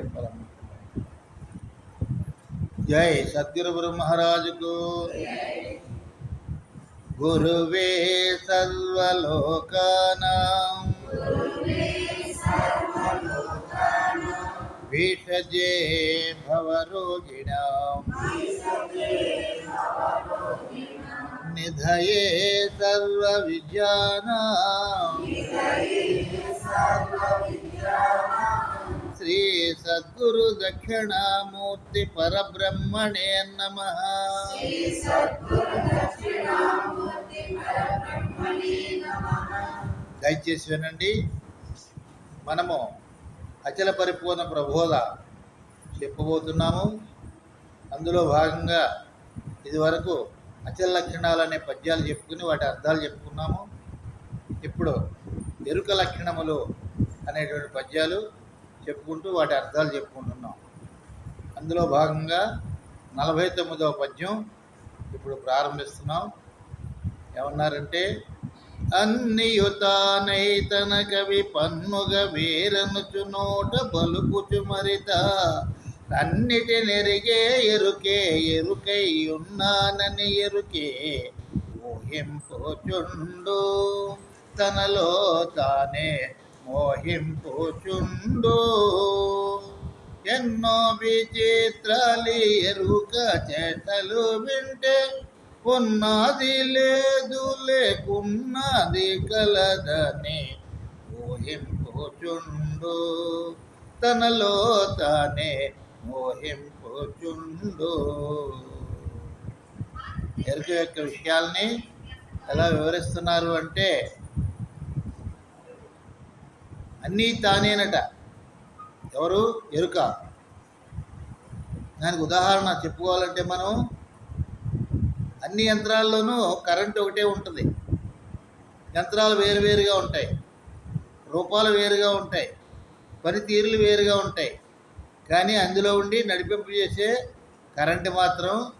చెప్పాలనుకుంటున్నాను జై సద్గురు గురు మహారాజుకు. గురువే సర్వలోకానా. విషజే భవరోగిణాం. నిధయే సర్వ విజ్ఞానా సద్గురు దక్షిణామూర్తి పరబ్రహ్మణే నమ. దయచేసి వినండి. మనము అచల పరిపూర్ణ ప్రబోధ చెప్పబోతున్నాము. అందులో భాగంగా ఇదివరకు అచల లక్షణాలు అనే పద్యాలు చెప్పుకుని వాటి అర్థాలు చెప్పుకున్నాము. ఇప్పుడు ఎరుక లక్షణములు అనేటువంటి పద్యాలు చెప్పుకుంటూ వాటి అర్థాలు చెప్పుకుంటున్నాం. అందులో భాగంగా నలభై తొమ్మిదవ పద్యం ఇప్పుడు ప్రారంభిస్తున్నాం. ఏమన్నారంటే అన్నియుతానై తన కవి పన్నుగ వేరనుచు నోట బలుపుచు మరిత. అన్నిటి నెరిగే ఎరుకే ఎరుకై ఉన్నానని ఎరుకే. ఊహింపుచుండు తనలో తానే మోహింపుచుండు. ఎన్నో విచిత్రాలి ఎరుక చేతలు వింటే ఉన్నది లేదు లేకున్నది కలదని మోహింపుచుండు. తనలో తానే మోహింపుచుండు. ఎరుక యొక్క విషయాల్ని ఎలా వివరిస్తున్నారు అంటే అన్నీ తానేనట. ఎవరు? ఎరుక. దానికి ఉదాహరణ చెప్పుకోవాలంటే మనం అన్ని యంత్రాల్లోనూ కరెంట్ ఒకటే ఉంటుంది. యంత్రాలు వేరువేరుగా ఉంటాయి. రూపాలు వేరుగా ఉంటాయి. పనితీరులు వేరుగా ఉంటాయి. కానీ అందులో ఉండి నడిపింపు చేసే కరెంటు మాత్రం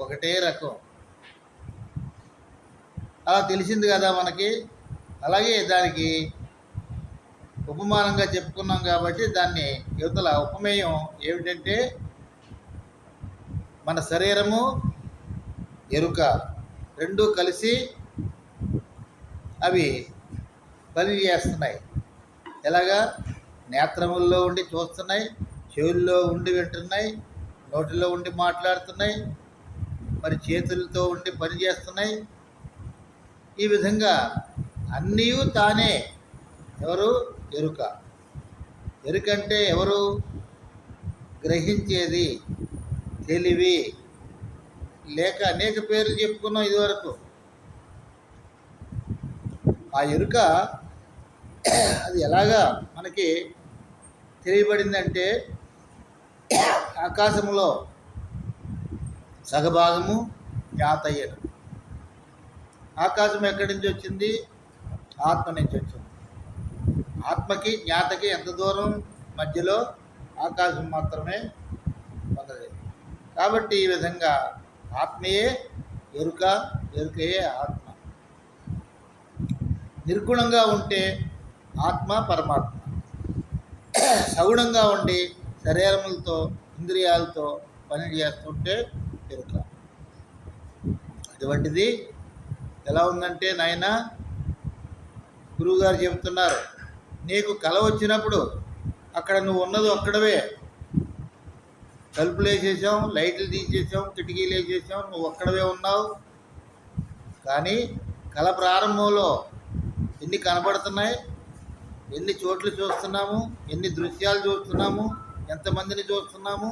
ఒకటే రకం. అలా తెలిసింది కదా మనకి. అలాగే దానికి ఉపమానంగా చెప్పుకున్నాం కాబట్టి దాన్ని యువతల ఉపమేయం ఏమిటంటే మన శరీరము ఎరుక. రెండు కలిసి అవి పని చేస్తున్నాయి. ఎలాగా? నేత్రముల్లో ఉండి చూస్తున్నాయి చెవుల్లో ఉండి వింటున్నాయి నోటిలో ఉండి మాట్లాడుతున్నాయి మరి చేతులతో ఉండి పని చేస్తున్నాయి. ఈ విధంగా అన్నీ తానే ఎవరు? ఎరుక. ఎరుక అంటే ఎవరు గ్రహించేది తెలివి. లేక అనేక పేర్లు చెప్పుకున్నాం ఇదివరకు. ఆ ఎరుక అది ఎలాగా మనకి తెలియబడిందంటే ఆకాశంలో సగభాగము జ్ఞాతయ్యను ఆకాశం ఎక్కడి నుంచి వచ్చింది? ఆత్మ నుంచి వచ్చింది. ఆత్మకి జ్ఞాతకి ఎంత దూరం మధ్యలో ఆకాశం మాత్రమే ఉన్నది. కాబట్టి ఈ విధంగా ఆత్మయే ఎరుక ఎరుకయే ఆత్మ. నిర్గుణంగా ఉంటే ఆత్మ పరమాత్మ. సగుణంగా ఉండి శరీరములతో ఇంద్రియాలతో పని చేస్తుంటే ఎరుక. అటువంటిది ఎలా ఉందంటే నాయన గురువుగారు చెబుతున్నారు. నీకు కల వచ్చినప్పుడు అక్కడ నువ్వు ఉన్నది ఒక్కడవే. తలుపులు వేసేసాం లైట్లు తీసేసాం కిటికీలు వేసేసాం నువ్వు ఒక్కడవే ఉన్నావు. కానీ కళ ప్రారంభంలో ఎన్ని కనబడుతున్నాయి ఎన్ని చోట్లు చూస్తున్నాము ఎన్ని దృశ్యాలు చూస్తున్నాము ఎంతమందిని చూస్తున్నాము?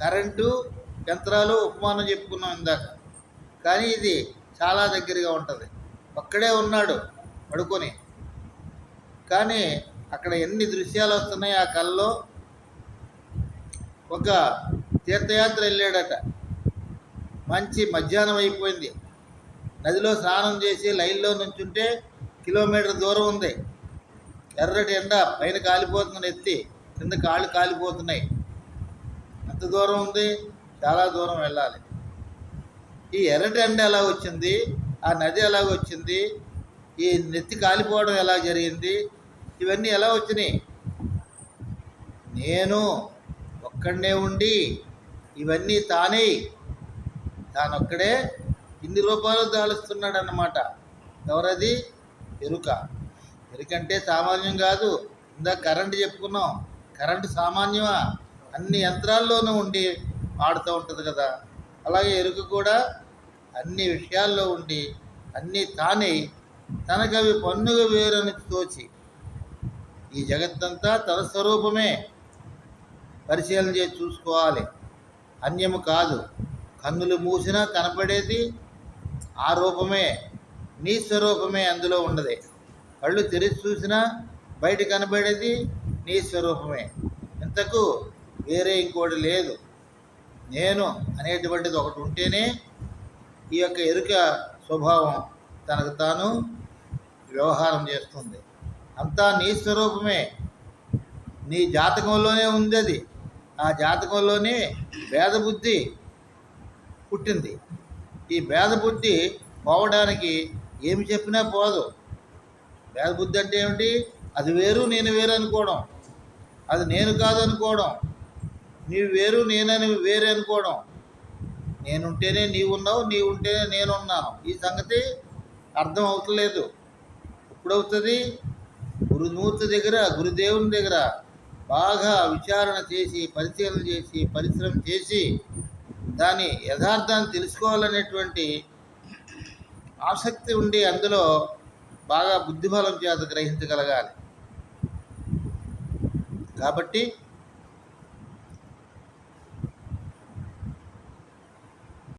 కరెంటు యంత్రాలు ఉపమానం చెప్పుకున్నాం ఇందాక. కానీ ఇది చాలా దగ్గరగా ఉంటుంది. ఒక్కడే ఉన్నాడు పడుకొని. కానీ అక్కడ ఎన్ని దృశ్యాలు వస్తున్నాయి ఆ కళ్ళలో ఒక తీర్థయాత్ర వెళ్ళాడట. మంచి మధ్యాహ్నం అయిపోయింది. నదిలో స్నానం చేసి లైన్లో నుంచుంటే కిలోమీటర్ దూరం ఉంది. ఎర్రటి ఎండ పైన కాలిపోతుంది ఎత్తి కింద కాళ్ళు కాలిపోతున్నాయి. ఎంత దూరం ఉంది చాలా దూరం వెళ్ళాలి. ఈ ఎర్రటి ఎండ ఎలా వచ్చింది? ఆ నది ఎలా వచ్చింది? ఈ నెత్తి కాలిపోవడం ఎలా జరిగింది? ఇవన్నీ ఎలా వచ్చినాయి? నేను ఒక్కడనే ఉండి ఇవన్నీ తానే తానొక్కడే ఇన్ని రూపాయలు దాలుస్తున్నాడు అన్నమాట ఎవరది? ఎరుక. ఎరుకంటే సామాన్యం కాదు. ఇందాక కరెంటు చెప్పుకున్నాం. కరెంటు సామాన్యమా? అన్ని యంత్రాల్లోనూ ఉండి ఆడుతూ ఉంటుంది కదా. అలాగే ఎరుక కూడా అన్ని విషయాల్లో ఉండి అన్నీ తానే తనకవి పన్నుగా వేరని తోచి ఈ జగత్తంతా తన స్వరూపమే. పరిశీలన చేసి చూసుకోవాలి. అన్యము కాదు. కన్నులు మూసినా కనపడేది ఆ రూపమే. నీ స్వరూపమే అందులో ఉండదు కళ్ళు తెరిచి చూసినా బయట కనబడేది నీ స్వరూపమే. ఇంతకు వేరే ఇంకోటి లేదు. నేను అనేటువంటిది ఒకటి ఉంటేనే ఈ యొక్క ఎరుక స్వభావం తనకు తాను వ్యవహారం చేస్తుంది. అంతా నీ స్వరూపమే. నీ జాతకంలోనే ఉంది అది ఆ జాతకంలోనే భేదబుద్ధి పుట్టింది. ఈ భేదబుద్ధి పోవడానికి ఏమి చెప్పినా పోదు. భేదబుద్ధి అంటే ఏమిటి? అది వేరు నేను వేరు అనుకోవడం. అది నేను కాదు అనుకోవడం. నీవు వేరు నేనని వేరే అనుకోవడం. నేనుంటేనే నీవు ఉన్నావు నీవు ఉంటేనే నేను ఉన్నాను. ఈ సంగతి అర్థం అవుతలేదు. ఎప్పుడవుతుంది? గురుమూర్తి దగ్గర గురుదేవుని దగ్గర బాగా విచారణ చేసి పరిశీలన చేసి పరిశ్రమ చేసి దాని యథార్థాన్ని తెలుసుకోవాలనేటువంటి ఆసక్తి ఉండి అందులో బాగా బుద్ధిబలం చేత గ్రహించగలగాలి. కాబట్టి